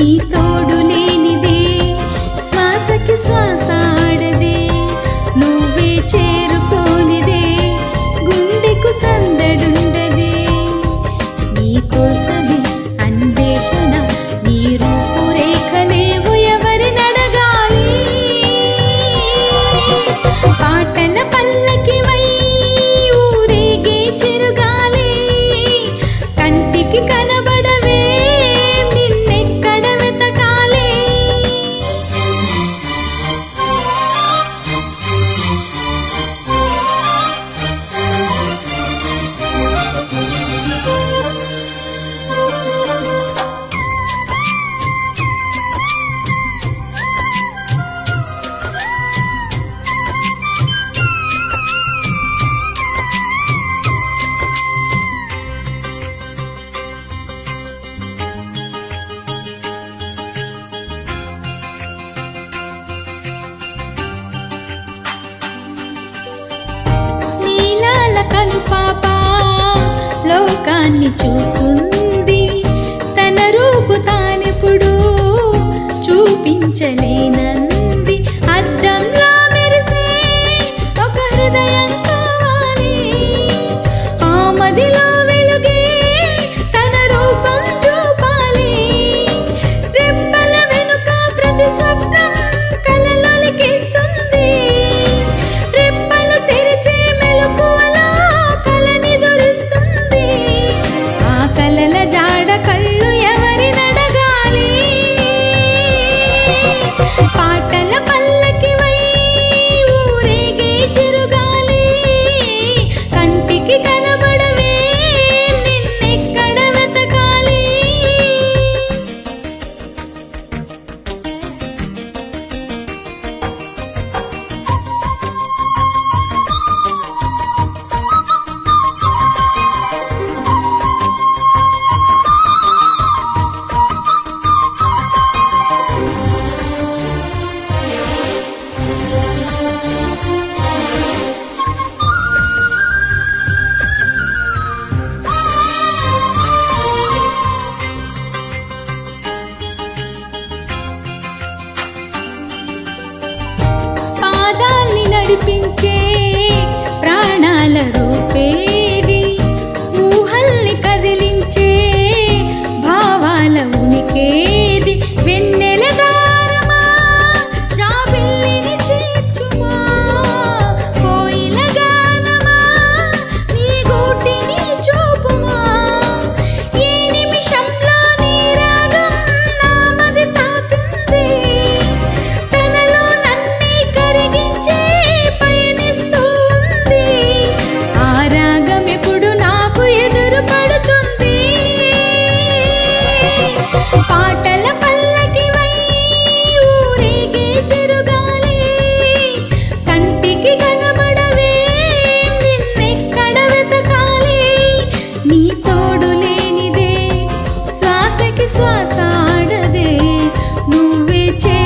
నీ తోడు లేనిదే శ్వాసకి శ్వాస ఆడదే నువ్వే చేరుకోనిదే గుండెకు సందడుండదే. నీ కోసమే అన్వేషణ నీ రూపురేఖలేవు ఎవరి నడగాలి పాటల పల్లకి వై ఊరేగే చిరుగాలి కంటికి కలు పాప. లోకాన్ని చూస్తుంది. తన రూపు తానెప్పుడు చూపించలేనన్న பாட்டல నడిపించే ప్రాణాల రూపే. నీ శ్వాసకి శ్వాస ఆడదే. నువ్వే చే